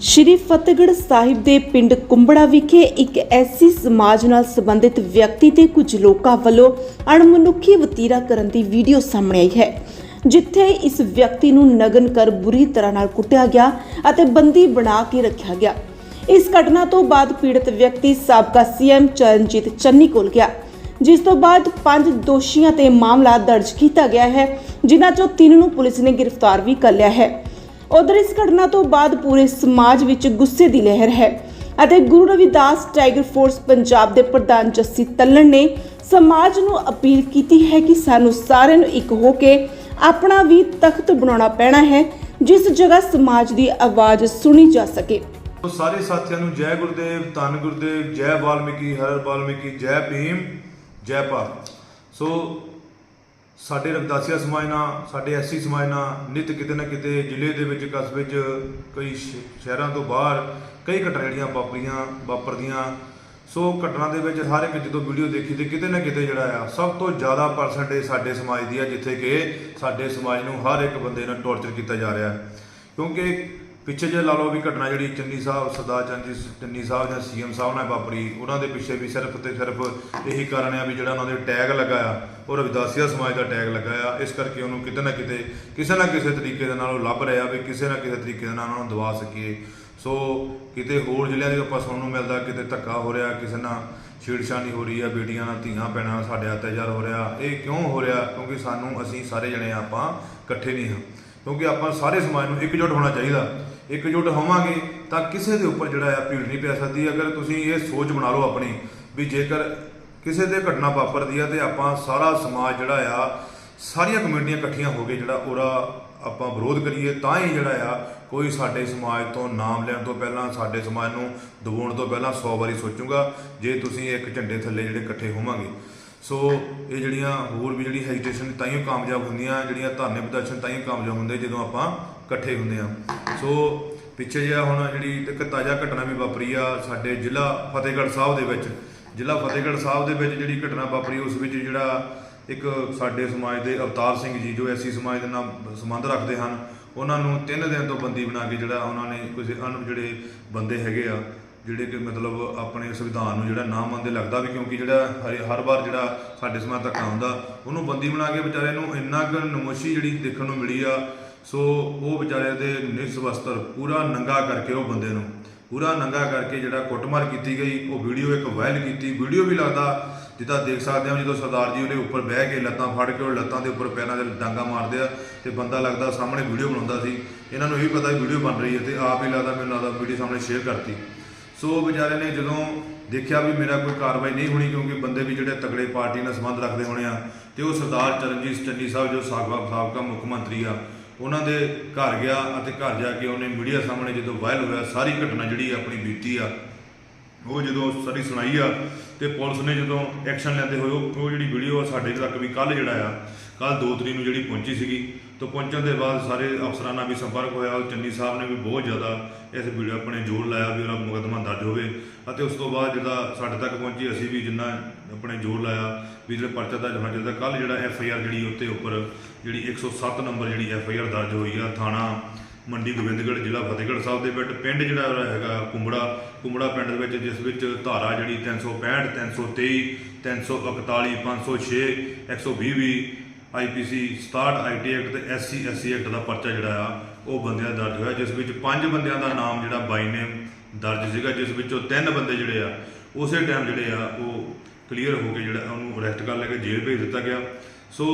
ਸ਼੍ਰੀ ਫਤਿਹਗੜ੍ਹ ਸਾਹਿਬ ਦੇ ਪਿੰਡ ਕੁੰਬੜਾ ਵਿਖੇ ਇੱਕ ਐਸੀ ਸਮਾਜ ਨਾਲ ਸੰਬੰਧਿਤ ਵਿਅਕਤੀ ਤੇ ਕੁਝ ਲੋਕਾਂ ਵੱਲੋਂ ਅਣਮਨੁੱਖੀ ਵਤੀਰਾ ਕਰਨ ਦੀ ਵੀਡੀਓ ਸਾਹਮਣੇ ਆਈ ਹੈ, ਜਿੱਥੇ ਇਸ ਵਿਅਕਤੀ ਨੂੰ ਨਗਨ ਕਰ ਬੁਰੀ ਤਰ੍ਹਾਂ ਨਾਲ ਕੁੱਟਿਆ ਗਿਆ ਅਤੇ ਬੰਦੀ ਬਣਾ ਕੇ ਰੱਖਿਆ ਗਿਆ। ਇਸ ਘਟਨਾ ਤੋਂ ਬਾਅਦ ਪੀੜਤ ਵਿਅਕਤੀ ਸਾਬਕਾ ਸੀਐਮ ਚਰਨਜੀਤ ਚੰਨੀ ਕੋਲ ਗਿਆ, ਜਿਸ ਤੋਂ ਬਾਅਦ ਪੰਜ ਦੋਸ਼ੀਆਂ ਤੇ ਮਾਮਲਾ ਦਰਜ ਕੀਤਾ ਗਿਆ ਹੈ, ਜਿਨ੍ਹਾਂ ਚੋਂ ਤਿੰਨ ਨੂੰ ਪੁਲਿਸ ਨੇ ਗ੍ਰਿਫਤਾਰ ਵੀ ਕਰ ਲਿਆ ਹੈ। ਉਧਰ ਇਸ ਘਟਨਾ ਤੋਂ ਬਾਅਦ ਪੂਰੇ ਸਮਾਜ ਵਿੱਚ ਗੁੱਸੇ ਦੀ ਲਹਿਰ ਹੈ ਅਤੇ ਗੁਰੂ ਰਵਿਦਾਸ ਟਾਈਗਰ ਫੋਰਸ ਪੰਜਾਬ ਦੇ ਪ੍ਰਧਾਨ ਜੱਸੀ ਤੱਲਣ ਨੇ ਸਮਾਜ ਨੂੰ ਅਪੀਲ ਕੀਤੀ ਹੈ ਕਿ ਸਾਨੂੰ ਸਾਰਿਆਂ ਨੂੰ ਇੱਕ ਹੋ ਕੇ ਆਪਣਾ ਵੀ ਤਖਤ ਬਣਾਉਣਾ ਪੈਣਾ ਹੈ, ਜਿਸ ਜਗ੍ਹਾ ਸਮਾਜ ਦੀ ਆਵਾਜ਼ ਸੁਣੀ ਜਾ ਸਕੇ। ਸੋ ਸਾਰੇ ਸਾਥੀਆਂ ਨੂੰ ਜੈ ਗੁਰਦੇਵ, ਧੰਨ ਗੁਰਦੇਵ, ਜੈ ਵਾਲਮੀਕੀ, ਹਰ ਵਾਲਮੀਕੀ, ਜੈ ਭੀਮ, ਜੈ ਭਾਰਤ। ਸੋ ਸਾਡੇ ਰਵਿਦਾਸੀਆ ਸਮਾਜ ਨਾਲ, ਸਾਡੇ ਐਸੀ ਸਮਾਜ ਨਾਲ, ਨਿਤ ਕਿਤੇ ਨਾ ਕਿਤੇ ਜ਼ਿਲ੍ਹੇ ਦੇ ਵਿੱਚ, ਕਸਬੇ 'ਚ ਕਈ ਸ਼- ਸ਼ਹਿਰਾਂ ਤੋਂ ਬਾਹਰ ਕਈ ਘਟਨਾ ਜਿਹੜੀਆਂ ਵਾਪਰੀਆਂ, ਵਾਪਰਦੀਆਂ। ਸੋ ਘਟਨਾ ਦੇ ਵਿੱਚ ਹਰ ਇੱਕ ਜਦੋਂ ਵੀਡੀਓ ਦੇਖੀ ਤੇ ਕਿਤੇ ਨਾ ਕਿਤੇ ਜਿਹੜਾ ਆ, ਸਭ ਤੋਂ ਜ਼ਿਆਦਾ ਪਰਸੈਂਟੇਜ ਸਾਡੇ ਸਮਾਜ ਦੀ ਆ, ਜਿੱਥੇ ਕਿ ਸਾਡੇ ਸਮਾਜ ਨੂੰ ਹਰ ਇੱਕ ਬੰਦੇ ਨਾਲ ਟੌਰਚਰ ਕੀਤਾ ਜਾ ਰਿਹਾ। ਕਿਉਂਕਿ ਪਿੱਛੇ ਜੇ ਲਾ ਲਓ ਵੀ ਘਟਨਾ ਜਿਹੜੀ ਚੰਨੀ ਸਾਹਿਬ, ਸਰਦਾਰ ਚੰਨੀ ਚੰਨੀ ਸਾਹਿਬ ਜਾਂ ਸੀਐਮ ਸਾਹਿਬ ਨਾਲ ਵਾਪਰੀ, ਉਹਨਾਂ ਦੇ ਪਿੱਛੇ ਵੀ ਸਿਰਫ ਤੇ ਸਿਰਫ ਇਹੀ ਕਾਰਨ ਆ ਵੀ ਜਿਹੜਾ ਉਹਨਾਂ ਦੇ ਟੈਗ ਲਗਾਇਆ, ਉਹ ਰਵਿਦਾਸੀਆ ਸਮਾਜ ਦਾ ਟੈਗ ਲਗਾਇਆ, ਇਸ ਕਰਕੇ ਉਹਨੂੰ ਕਿਤੇ ਨਾ ਕਿਤੇ, ਕਿਸੇ ਨਾ ਕਿਸੇ ਤਰੀਕੇ ਦੇ ਨਾਲ ਉਹ ਲੱਭ ਰਿਹਾ ਵੀ ਕਿਸੇ ਨਾ ਕਿਸੇ ਤਰੀਕੇ ਦੇ ਨਾਲ ਉਹਨਾਂ ਨੂੰ ਦਵਾ ਸਕੀਏ। ਸੋ ਕਿਤੇ ਹੋਰ ਜ਼ਿਲ੍ਹਿਆਂ ਦੇ ਆਪਾਂ ਸੁਣਨ ਨੂੰ ਮਿਲਦਾ, ਕਿਤੇ ਧੱਕਾ ਹੋ ਰਿਹਾ, ਕਿਸੇ ਨਾਲ ਛੇੜਛਾਣੀ ਹੋ ਰਹੀ ਆ ਬੇਟੀਆਂ ਨਾਲ ਧੀਆਂ ਭੈਣਾਂ ਨਾਲ ਸਾਡੇ ਅਤਿਆਚਾਰ ਹੋ ਰਿਹਾ, ਇਹ ਕਿਉਂ ਹੋ ਰਿਹਾ? ਕਿਉਂਕਿ ਸਾਨੂੰ ਅਸੀਂ ਸਾਰੇ ਜਣੇ ਆਪਾਂ ਇਕੱਠੇ ਨਹੀਂ ਹਾਂ। ਕਿਉਂਕਿ ਆਪਾਂ ਸਾਰੇ ਸਮਾਜ ਨੂੰ ਇਕਜੁੱਟ ਹੋਣਾ ਚਾਹੀਦਾ। ਇਕਜੁੱਟ ਹੋਵਾਂਗੇ ਤਾਂ ਕਿਸੇ ਦੇ ਉੱਪਰ ਜਿਹੜਾ ਆ ਭੀੜ ਨਹੀਂ ਪੈ ਸਕਦੀ। ਅਗਰ ਤੁਸੀਂ ਇਹ ਸੋਚ ਬਣਾ ਲਓ ਆਪਣੀ ਵੀ ਜੇਕਰ ਕਿਸੇ ਦੇ ਘਟਨਾ ਵਾਪਰਦੀ ਆ ਤੇ ਆਪਾਂ ਸਾਰਾ ਸਮਾਜ ਜਿਹੜਾ ਆ, ਸਾਰੀਆਂ ਕਮੇਟੀਆਂ ਇਕੱਠੀਆਂ ਹੋ ਕੇ ਜਿਹੜਾ ਉਹਦਾ ਆਪਾਂ ਵਿਰੋਧ ਕਰੀਏ, ਤਾਂ ਹੀ ਜਿਹੜਾ ਆ ਕੋਈ ਸਾਡੇ ਸਮਾਜ ਤੋਂ ਨਾਮ ਲੈਣ ਤੋਂ ਪਹਿਲਾਂ, ਸਾਡੇ ਸਮਾਜ ਨੂੰ ਦਬਾਉਣ ਤੋਂ ਪਹਿਲਾਂ 100 ਵਾਰੀ ਸੋਚੂਗਾ, ਜੇ ਤੁਸੀਂ ਇੱਕ ਝੰਡੇ ਥੱਲੇ ਜਿਹੜੇ ਇਕੱਠੇ ਹੋਵਾਂਗੇ। ਸੋ ਇਹ ਜਿਹੜੀਆਂ ਹੋਰ ਵੀ ਜਿਹੜੀ ਹੈਜੀਟੇਸ਼ਨ ਤਾਈਓ ਕਾਮਯਾਬ ਹੁੰਦੀਆਂ, ਜਿਹੜੀਆਂ ਧਰਨੇ ਪ੍ਰਦਰਸ਼ਨ ਤਾਈਓ ਕਾਮਯਾਬ ਹੁੰਦੇ ਜਦੋਂ ਆਪਾਂ ਇਕੱਠੇ ਹੁੰਦੇ ਆ ਸੋ ਪਿੱਛੇ ਜਿਹਾ ਹੁਣ ਜਿਹੜੀ ਇੱਕ ਤਾਜ਼ਾ ਘਟਨਾ ਵੀ ਵਾਪਰੀ ਆ ਸਾਡੇ ਜ਼ਿਲ੍ਹਾ ਫਤਿਹਗੜ੍ਹ ਸਾਹਿਬ ਦੇ ਵਿੱਚ। ਜ਼ਿਲ੍ਹਾ ਫਤਿਹਗੜ੍ਹ ਸਾਹਿਬ ਦੇ ਵਿੱਚ ਜਿਹੜੀ ਘਟਨਾ ਵਾਪਰੀ, ਉਸ ਵਿੱਚ ਜਿਹੜਾ ਇੱਕ ਸਾਡੇ ਸਮਾਜ ਦੇ ਅਵਤਾਰ ਸਿੰਘ ਜੀ, ਜੋ ਐਸੀ ਸਮਾਜ ਦੇ ਨਾਲ ਸੰਬੰਧ ਰੱਖਦੇ ਹਨ, ਉਹਨਾਂ ਨੂੰ 3 ਦਿਨ ਤੋਂ ਬੰਦੀ ਬਣਾ ਕੇ ਜਿਹੜਾ ਉਹਨਾਂ ਨੇ ਕਿਸੇ ਅਣ ਜਿਹੜੇ ਬੰਦੇ ਹੈਗੇ ਆ ਜਿਹੜੇ ਕਿ ਮਤਲਬ ਆਪਣੇ ਸੰਵਿਧਾਨ ਨੂੰ ਜਿਹੜਾ ਨਾ ਮੰਨਦੇ ਲੱਗਦਾ ਵੀ ਕਿਉਂਕਿ ਜਿਹੜਾ ਹਰ- ਹਰ ਵਾਰ ਜਿਹੜਾ ਸਾਡੇ ਸਮਾਜ ਤੱਕ ਆਉਂਦਾ, ਉਹਨੂੰ ਬੰਦੀ ਬਣਾ ਕੇ ਵਿਚਾਰੇ ਨੂੰ ਇੰਨਾ ਕੁ ਨਮੋਸ਼ੀ ਜਿਹੜੀ ਦੇਖਣ ਨੂੰ ਮਿਲੀ ਆ, ਸੋ ਉਹ ਵਿਚਾਰੇ ਦੇ ਨਿਸਵਸਤਰ ਪੂਰਾ ਨੰਗਾ ਕਰਕੇ ਉਹ ਬੰਦੇ ਨੂੰ, ਪੂਰਾ ਨੰਗਾ ਕਰਕੇ ਜਿਹੜਾ ਕੁੱਟਮਾਰ ਕੀਤੀ ਗਈ, ਉਹ ਵੀਡੀਓ ਇੱਕ ਵਾਇਰਲ ਕੀਤੀ, ਵੀਡੀਓ ਵੀ ਲੱਗਦਾ ਜਿੱਦਾਂ ਦੇਖ ਸਕਦੇ ਹਾਂ ਜਦੋਂ ਸਰਦਾਰ ਜੀ ਉਹਦੇ ਉੱਪਰ ਬਹਿ ਕੇ ਲੱਤਾਂ ਫੜ ਕੇ ਉਹ ਲੱਤਾਂ ਦੇ ਉੱਪਰ ਪੈਰਾਂ ਦੇ ਡਾਂਗਾ ਮਾਰਦੇ ਆ ਤੇ ਬੰਦਾ ਲੱਗਦਾ ਸਾਹਮਣੇ ਵੀਡੀਓ ਬਣਾਉਂਦਾ ਸੀ, ਇਹਨਾਂ ਨੂੰ ਇਹ ਵੀ ਪਤਾ ਵੀਡੀਓ ਬਣ ਰਹੀ ਹੈ ਤੇ ਆਪ ਹੀ ਲੱਗਦਾ ਮੈਨੂੰ ਲੱਗਦਾ ਵੀਡੀਓ ਸਾਹਮਣੇ ਸ਼ੇਅਰ ਕਰਤੀ। ਸੋ ਵਿਚਾਰੇ ਨੇ ਜਦੋਂ ਦੇਖਿਆ ਵੀ ਮੇਰਾ ਕੋਈ ਕਾਰਵਾਈ ਨਹੀਂ ਹੋਣੀ ਕਿਉਂਕਿ ਬੰਦੇ ਵੀ ਜਿਹੜੇ ਤਗੜੇ ਪਾਰਟੀ ਨਾਲ ਸੰਬੰਧ ਰੱਖਦੇ ਹੋਣੇ ਆ ਤੇ ਉਹ ਸਰਦਾਰ ਚਰਨਜੀਤ ਚੰਨੀ ਸਾਹਿਬ ਜੋ ਸਾਬਕਾ ਸਾਬਕਾ ਮੁੱਖ ਮੰਤਰੀ ਆ, ਉਹਨਾਂ ਦੇ ਘਰ ਗਿਆ ਅਤੇ ਘਰ ਜਾ ਕੇ ਉਹਨੇ ਮੀਡੀਆ ਸਾਹਮਣੇ ਜਦੋਂ ਵਾਇਰਲ ਹੋਇਆ, ਸਾਰੀ ਘਟਨਾ ਜਿਹੜੀ ਆਪਣੀ ਬੀਤੀ ਆ, ਉਹ ਜਦੋਂ ਸਾਰੀ ਸੁਣਾਈ ਆ ਤੇ ਪੁਲਿਸ ਨੇ ਜਦੋਂ ਐਕਸ਼ਨ ਲੈਂਦੇ ਹੋਏ ਉਹ ਉਹ ਜਿਹੜੀ ਵੀਡੀਓ ਆ ਸਾਡੇ ਤੱਕ ਵੀ ਕੱਲ ਜਿਹੜਾ ਆ ਕੱਲ 2 ਤਰੀਕ ਨੂੰ ਜਿਹੜੀ ਪਹੁੰਚੀ ਸੀਗੀ ਤੋਂ ਪਹੁੰਚਣ ਦੇ ਬਾਅਦ ਸਾਰੇ ਅਫਸਰਾਂ ਨਾਲ ਵੀ ਸੰਪਰਕ ਹੋਇਆ ਉਹ ਚੰਨੀ ਸਾਹਿਬ ਨੇ ਵੀ ਬਹੁਤ ਜ਼ਿਆਦਾ ਇਸ ਵੀਡੀਓ ਆਪਣੇ ਜ਼ੋਰ ਲਾਇਆ ਵੀ ਉਹਦਾ ਮੁਕੱਦਮਾ ਦਰਜ ਹੋਵੇ। ਅਤੇ ਉਸ ਤੋਂ ਬਾਅਦ ਜਿਹੜਾ ਸਾਡੇ ਤੱਕ ਪਹੁੰਚੀ, ਅਸੀਂ ਵੀ ਜਿੰਨਾ ਆਪਣੇ ਜ਼ੋਰ ਲਾਇਆ ਵੀ ਜਿਹੜਾ ਪਰਚਾ ਦਰਜ ਹੋਣਾ ਚਾਹੀਦਾ। ਕੱਲ ਜਿਹੜਾ ਐਫ ਆਈ ਆਰ ਜਿਹੜੀ ਉੱਤੇ ਉੱਪਰ ਜਿਹੜੀ 107 ਨੰਬਰ ਜਿਹੜੀ ਐਫ ਆਈ ਆਰ ਦਰਜ ਹੋਈ ਆ, ਥਾਣਾ ਮੰਡੀ ਗੋਬਿੰਦਗੜ੍ਹ, ਜ਼ਿਲ੍ਹਾ ਫਤਿਹਗੜ੍ਹ ਸਾਹਿਬ ਦੇ ਵਿੱਚ। ਪਿੰਡ ਜਿਹੜਾ ਉਹਦਾ ਹੈਗਾ ਕੁੰਬੜਾ ਕੁੰਬੜਾ ਪਿੰਡ ਦੇ ਵਿੱਚ, ਜਿਸ ਵਿੱਚ ਧਾਰਾ ਜਿਹੜੀ 365 323 341 506 120 ਵੀ ਆਈਪੀਸੀ 67 ਆਈਟੀ ਐਕਟ ਤੇ ਐਸਸੀ ਐਸਸੀ ਐਕਟ ਦਾ ਪਰਚਾ ਜਿਹੜਾ ਆ, ਉਹ ਬੰਦਿਆਂ ਦਾ ਦਰਜ ਹੋਇਆ, ਜਿਸ ਵਿੱਚ ਪੰਜ ਬੰਦਿਆਂ ਦਾ ਨਾਮ ਜਿਹੜਾ ਬਾਈ ਨੇਮ ਦਰਜ ਸੀਗਾ, ਜਿਸ ਵਿੱਚੋਂ ਤਿੰਨ ਬੰਦੇ ਜਿਹੜੇ ਆ, ਉਸੇ ਟਾਈਮ ਜਿਹੜੇ ਆ, ਉਹ ਕਲੀਅਰ ਹੋ ਕੇ ਜਿਹੜਾ ਉਹਨੂੰ ਅਰੈਸਟ ਕਰ ਲੈ ਕੇ ਜੇਲ੍ਹ ਭੇਜ ਦਿੱਤਾ ਗਿਆ। ਸੋ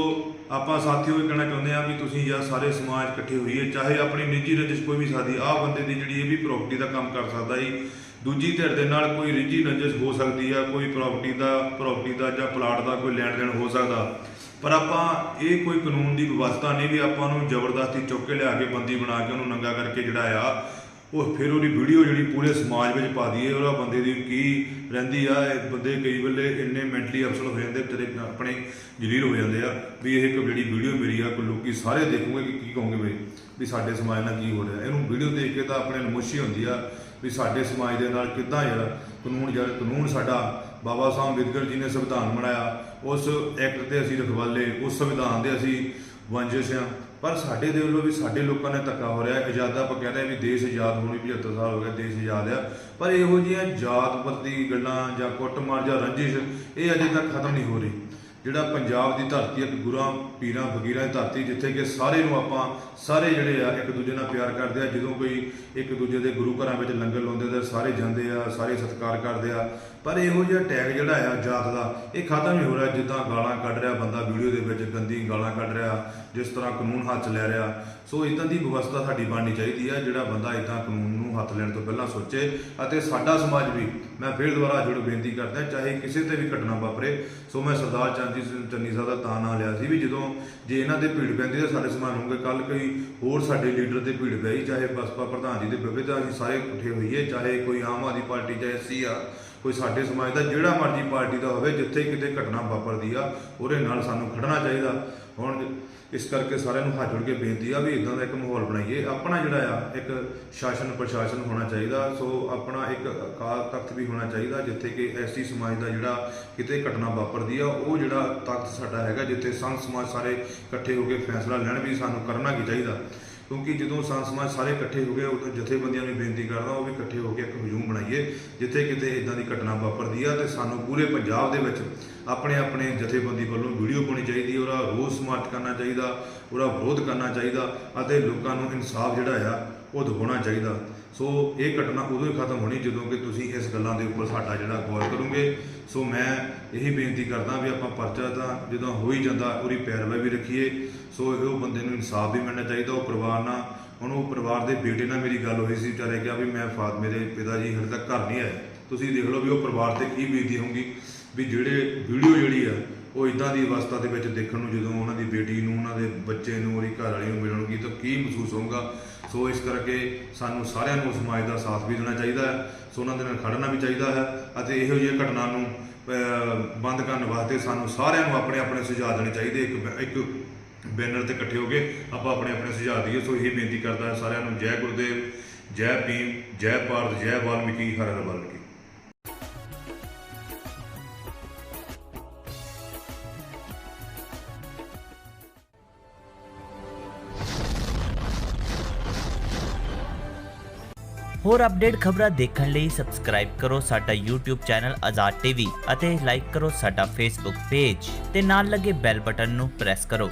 ਆਪਾਂ ਸਾਥੀਓ ਇਹ ਕਹਿਣਾ ਚਾਹੁੰਦੇ ਆ ਵੀ ਤੁਸੀਂ ਯਾਰ ਸਾਰੇ ਸਮਾਜ ਇਕੱਠੇ ਹੋਈਏ, ਚਾਹੇ ਆਪਣੀ ਨਿੱਜੀ ਰੰਜਿਸ਼ ਕੋਈ ਵੀ ਸਾਦੀ ਆਹ ਬੰਦੇ ਦੀ ਜਿਹੜੀ ਇਹ ਵੀ ਪ੍ਰਾਪਰਟੀ ਦਾ ਕੰਮ ਕਰ ਸਕਦਾ ਜੀ, ਦੂਜੀ ਧਿਰ ਦੇ ਨਾਲ ਕੋਈ ਨਿੱਜੀ ਰੰਜਿਸ਼ ਹੋ ਸਕਦੀ ਆ, ਕੋਈ ਪ੍ਰਾਪਰਟੀ ਦਾ ਪ੍ਰਾਪਰਟੀ ਦਾ ਜਾਂ ਪਲਾਟ ਦਾ ਕੋਈ ਲੈਣ ਦੇਣ ਹੋ ਸਕਦਾ। ਪਰ ਆਪਾਂ ਇਹ ਕੋਈ ਕਾਨੂੰਨ ਦੀ ਵਿਵਸਥਾ ਨਹੀਂ ਵੀ ਆਪਾਂ ਨੂੰ ਜ਼ਬਰਦਸਤੀ ਚੁੱਕ ਕੇ ਲਿਆ ਕੇ ਬੰਦੀ ਬਣਾ ਕੇ ਉਹਨੂੰ ਨੰਗਾ ਕਰਕੇ ਜਿਹੜਾ ਆ, ਉਹ ਫਿਰ ਉਹਦੀ ਵੀਡੀਓ ਜਿਹੜੀ ਪੂਰੇ ਸਮਾਜ ਵਿੱਚ ਪਾ ਦਈਏ, ਉਹਦਾ ਬੰਦੇ ਦੀ ਕੀ ਰਹਿੰਦੀ ਆ, ਇਹ ਬੰਦੇ ਕਈ ਵੇਲੇ ਇੰਨੇ ਮੈਂਟਲੀ ਅਫਸਰ ਹੋ ਜਾਂਦੇ ਤੇਰੇ ਆਪਣੇ ਜਲੀਲ ਹੋ ਜਾਂਦੇ ਆ, ਵੀ ਇਹ ਇੱਕ ਜਿਹੜੀ ਵੀਡੀਓ ਮੇਰੀ ਆ, ਕੋਈ ਲੋਕੀ ਸਾਰੇ ਦੇਖੂਗੇ ਕਿ ਕੀ ਕਹੋਗੇ ਬਈ, ਵੀ ਸਾਡੇ ਸਮਾਜ ਨਾਲ ਕੀ ਹੋ ਰਿਹਾ। ਇਹਨੂੰ ਵੀਡੀਓ ਦੇਖ ਕੇ ਤਾਂ ਆਪਣੇ ਨੂੰ ਮੁਸ਼ੀ ਹੁੰਦੀ ਆ, ਵੀ ਸਾਡੇ ਸਮਾਜ ਦੇ ਨਾਲ ਕਿੱਦਾਂ ਯਾਰ ਕਾਨੂੰਨ ਜਿਹੜਾ ਕਾਨੂੰਨ ਸਾਡਾ ਬਾਬਾ ਸਾਹਿਬ ਅੰਬੇਦਕਰ ਜੀ ਨੇ ਸੰਵਿਧਾਨ ਬਣਾਇਆ, ਉਸ ਐਕਟ ਤੇ ਅਸੀਂ ਰਖਵਾਲੇ, ਉਸ ਸੰਵਿਧਾਨ ਦੇ ਅਸੀਂ ਵੰਜਿਸ਼ ਆ ਪਰ ਸਾਡੇ ਦੇ ਵੱਲੋਂ ਵੀ ਸਾਡੇ ਲੋਕਾਂ ਨੇ ਧੱਕਾ ਹੋ ਰਿਹਾ ਆਜ਼ਾਦ ਆਪਾਂ ਕਹਿੰਦੇ ਆ ਵੀ ਦੇਸ਼ ਆਜ਼ਾਦ ਹੋਣੀ 75 ਸਾਲ ਹੋ ਗਏ ਦੇਸ਼ ਆਜ਼ਾਦ ਆ। ਪਰ ਇਹੋ ਜਿਹੀਆਂ ਜਾਤ ਪ੍ਰਤੀ ਗੱਲਾਂ ਜਾਂ ਕੁੱਟਮਾਰ ਜਾਂ ਰੰਜਿਸ਼, ਇਹ ਅਜੇ ਤੱਕ ਖਤਮ ਨਹੀਂ ਹੋ ਰਹੀ। ਜਿਹੜਾ ਪੰਜਾਬ ਦੀ ਧਰਤੀ ਇੱਕ ਗੁਰਾਂ, ਪੀਰਾਂ, ਫਕੀਰਾਂ ਦੀ ਧਰਤੀ, ਜਿੱਥੇ ਕਿ ਸਾਰੇ ਨੂੰ ਆਪਾਂ ਸਾਰੇ ਜਿਹੜੇ ਆ, ਇੱਕ ਦੂਜੇ ਨਾਲ ਪਿਆਰ ਕਰਦੇ ਆ। ਜਦੋਂ ਕੋਈ ਇੱਕ ਦੂਜੇ ਦੇ ਗੁਰੂ ਘਰਾਂ ਵਿੱਚ ਲੰਗਰ ਲਾਉਂਦੇ ਤਾਂ ਸਾਰੇ ਜਾਂਦੇ ਆ, ਸਾਰੇ ਸਤਿਕਾਰ ਕਰਦੇ ਆ। ਪਰ ਇਹੋ ਜਿਹਾ ਟੈਗ ਜਿਹੜਾ ਆ, ਜਾਤ ਦਾ, ਇਹ ਖਤਮ ਹੀ ਹੋ ਰਿਹਾ। ਜਿੱਦਾਂ ਗਾਲਾਂ ਕੱਢ ਰਿਹਾ ਬੰਦਾ ਵੀਡੀਓ ਦੇ ਵਿੱਚ, ਗੰਦੀ ਗਾਲਾਂ ਕੱਢ ਰਿਹਾ, ਜਿਸ ਤਰ੍ਹਾਂ ਕਾਨੂੰਨ ਹੱਥ 'ਚ ਲੈ ਰਿਹਾ। ਸੋ ਇਦਾਂ ਦੀ ਵਿਵਸਥਾ ਸਾਡੀ ਬਣਨੀ ਚਾਹੀਦੀ ਆ। ਜਿਹੜਾ ਬੰਦਾ ਇਦਾਂ ਕਾਨੂੰਨ ਨੂੰ ਹੱਥ ਲੈਣ ਤੋਂ ਪਹਿਲਾਂ ਸੋਚੇ ਅਤੇ ਸਾਡਾ ਸਮਾਜ ਵੀ, ਮੈਂ ਫਿਰ ਦੁਬਾਰਾ ਜੁੜ ਬੇਨਤੀ ਕਰਦਾ, ਚਾਹੇ ਕਿਸੇ ਤੇ ਵੀ ਘਟਨਾ ਵਾਪਰੇ। ਸੋ ਮੈਂ ਸਰਦਾਰ ਚੰਦੀ ਸਿੰਘ ਚੰਨੀ ਸਾਹਿਬ ਦਾ ਤਾਂ ਨਾਂ ਲਿਆ ਸੀ ਵੀ ਜਦੋਂ ਜੇ ਇਹਨਾਂ ਤੇ ਭੀੜ ਪੈਂਦੀ ਤਾਂ ਸਾਡੇ ਸਮਾਜ ਹੋਊਗੇ। ਕੱਲ ਕੋਈ ਹੋਰ ਸਾਡੇ ਲੀਡਰ ਤੇ ਭੀੜ ਪਈ ਚਾਹੇ ਬਸਪਾ ਪ੍ਰਧਾਨ ਜੀ ਦੇ ਪਵੇ ਤਾਂ ਅਸੀਂ ਸਾਰੇ ਇਕੱਠੇ ਹੋਈਏ, ਚਾਹੇ ਕੋਈ ਆਮ ਆਦਮੀ ਪਾਰਟੀ, ਚਾਹੇ ਸੀ ਆ, ਕੋਈ ਸਾਡੇ ਸਮਾਜ ਦਾ ਜਿਹੜਾ ਮਰਜ਼ੀ ਪਾਰਟੀ ਦਾ ਹੋਵੇ, ਜਿੱਥੇ ਕਿਤੇ ਘਟਨਾ ਵਾਪਰਦੀ ਆ, ਉਹਦੇ ਨਾਲ ਸਾਨੂੰ ਖੜਨਾ ਚਾਹੀਦਾ। ਹੁਣ ਇਸ ਕਰਕੇ ਸਾਰਿਆਂ ਨੂੰ ਹੱਥ ਜੋੜ ਕੇ ਬੇਨਤੀ ਆ ਵੀ ਇਦਾਂ ਦਾ ਇੱਕ ਮਾਹੌਲ ਬਣਾਈਏ। ਆਪਣਾ ਜਿਹੜਾ ਆ, ਇੱਕ ਸ਼ਾਸਨ ਪ੍ਰਸ਼ਾਸਨ ਹੋਣਾ ਚਾਹੀਦਾ, ਸੋ ਆਪਣਾ ਇੱਕ ਅਕਾਲ ਤਖਤ ਵੀ ਹੋਣਾ ਚਾਹੀਦਾ, ਜਿੱਥੇ ਕਿ ਐਸਟੀ ਸਮਾਜ ਦਾ ਜਿਹੜਾ ਕਿਤੇ ਘਟਨਾ ਵਾਪਰਦੀ ਆ, ਉਹ ਜਿਹੜਾ ਤਖਤ ਸਾਡਾ ਹੈਗਾ, ਜਿੱਥੇ ਸੰਤ ਸਮਾਜ ਸਾਰੇ ਇਕੱਠੇ ਹੋ ਕੇ ਫੈਸਲਾ ਲੈਣ ਵੀ ਸਾਨੂੰ ਕਰਨਾ ਕੀ ਚਾਹੀਦਾ। ਕਿਉਂਕਿ ਜਦੋਂ ਸੰਤ ਸਮਾਜ ਸਾਰੇ ਇਕੱਠੇ ਹੋ ਗਏ, ਉਦੋਂ ਜਥੇਬੰਦੀਆਂ ਨੂੰ ਬੇਨਤੀ ਕਰਦਾ, ਉਹ ਵੀ ਇਕੱਠੇ ਹੋ ਕੇ ਇੱਕ ਹਜੂਮ ਬਣਾਈਏ, ਜਿੱਥੇ ਕਿਤੇ ਇਦਾਂ ਦੀ ਘਟਨਾ ਵਾਪਰਦੀ ਆ ਤੇ ਸਾਨੂੰ ਪੂਰੇ ਪੰਜਾਬ ਦੇ ਵਿੱਚ ਆਪਣੇ ਆਪਣੇ ਜਥੇਬੰਦੀ ਵੱਲੋਂ ਵੀਡੀਓ ਪਾਉਣੀ ਚਾਹੀਦੀ ਉਹਦਾ ਰੋਸ ਮਾਰਚ ਕਰਨਾ ਚਾਹੀਦਾ, ਉਹਦਾ ਵਿਰੋਧ ਕਰਨਾ ਚਾਹੀਦਾ ਅਤੇ ਲੋਕਾਂ ਨੂੰ ਇਨਸਾਫ ਜਿਹੜਾ ਆ ਉਹ ਦਿਵਾਉਣਾ ਚਾਹੀਦਾ। ਸੋ ਇਹ ਘਟਨਾ ਉਦੋਂ ਹੀ ਖਤਮ ਹੋਣੀ ਜਦੋਂ ਕਿ ਤੁਸੀਂ ਇਸ ਗੱਲਾਂ ਦੇ ਉੱਪਰ ਸਾਡਾ ਜਿਹੜਾ ਗੌਰ ਕਰੋਗੇ। ਸੋ ਮੈਂ ਇਹੀ ਬੇਨਤੀ ਕਰਦਾ ਵੀ ਆਪਾਂ ਪਰਚਾ ਤਾਂ ਜਦੋਂ ਹੋ ਹੀ ਜਾਂਦਾ, ਉਹਦੀ ਪੈਰਵਾਈ ਵੀ ਰੱਖੀਏ। ਸੋ ਇਹ ਉਹ ਬੰਦੇ ਨੂੰ ਇਨਸਾਫ ਵੀ ਮਿਲਣਾ ਚਾਹੀਦਾ, ਉਹ ਪਰਿਵਾਰ ਨਾਲ ਹੁਣ ਉਹ ਪਰਿਵਾਰ ਦੇ ਬੇਟੇ ਨਾਲ ਮੇਰੀ ਗੱਲ ਹੋਈ ਸੀ, ਵਿਚਾਰੇ ਕਿਹਾ ਵੀ ਮੈਂ ਫਾਤ ਮੇਰੇ ਪਿਤਾ ਜੀ ਹਜੇ ਤੱਕ ਘਰ ਨਹੀਂ ਆਏ। ਤੁਸੀਂ ਦੇਖ ਲਓ ਵੀ ਉਹ ਪਰਿਵਾਰ ਤੇ ਕੀ ਬੀਤੀ ਹੋਊਗੀ, ਵੀ ਜਿਹੜੇ ਵੀਡੀਓ ਜਿਹੜੀ ਆ, ਉਹ ਇਦਾਂ ਦੀ ਅਵਸਥਾ ਦੇ ਵਿੱਚ ਦੇਖਣ ਨੂੰ ਜਦੋਂ ਉਹਨਾਂ ਦੀ ਬੇਟੀ ਨੂੰ, ਉਹਨਾਂ ਦੇ ਬੱਚੇ ਨੂੰ, ਉਹਦੀ ਘਰ ਵਾਲੀ ਨੂੰ ਮਿਲਣਗੀ ਤਾਂ ਕੀ ਮਹਿਸੂਸ ਹੋਊਗਾ? ਸੋ ਇਸ ਕਰਕੇ ਸਾਨੂੰ ਸਾਰਿਆਂ ਨੂੰ ਸਮਾਜ ਦਾ ਸਾਥ ਵੀ ਦੇਣਾ ਚਾਹੀਦਾ ਹੈ ਸੋ ਉਹਨਾਂ ਦੇ ਨਾਲ ਖੜਨਾ ਵੀ ਚਾਹੀਦਾ ਹੈ ਅਤੇ ਇਹੋ ਜਿਹੀ ਘਟਨਾ ਨੂੰ ਬੰਦ ਕਰਨ ਵਾਸਤੇ ਸਾਨੂੰ ਸਾਰਿਆਂ ਨੂੰ ਆਪਣੇ ਆਪਣੇ ਸੁਝਾਅ ਦੇਣੇ ਚਾਹੀਦੇ। ਇੱਕ ਇੱਕ ਬੈਨਰ ਤੇ ਇਕੱਠੇ ਹੋ ਕੇ ਆਪਾਂ ਆਪਣੇ ਆਪਣੇ ਸੁਝਾਅ ਦਈਏ। ਸੋ ਇਹ ਬੇਨਤੀ ਕਰਦਾ ਸਾਰਿਆਂ ਨੂੰ, ਜੈ ਗੁਰਦੇਵ, ਜੈ ਭੀਮ, ਜੈ ਭਾਰਤ, ਜੈ ਵਾਲਮੀਕੀ, ਹਰ ਹਰ ਵਾਲਮੀਕੀ। ਹੋਰ ਅਪਡੇਟ ਖਬਰਾਂ ਦੇਖਣ ਲਈ ਸਬਸਕ੍ਰਾਈਬ ਕਰੋ ਸਾਡਾ YouTube ਚੈਨਲ ਆਜ਼ਾਦ ਟੀਵੀ ਅਤੇ ਲਾਈਕ ਕਰੋ ਸਾਡਾ Facebook ਪੇਜ ਤੇ ਨਾਲ ਲੱਗੇ ਬੈਲ ਬਟਨ ਨੂੰ ਪ੍ਰੈਸ ਕਰੋ।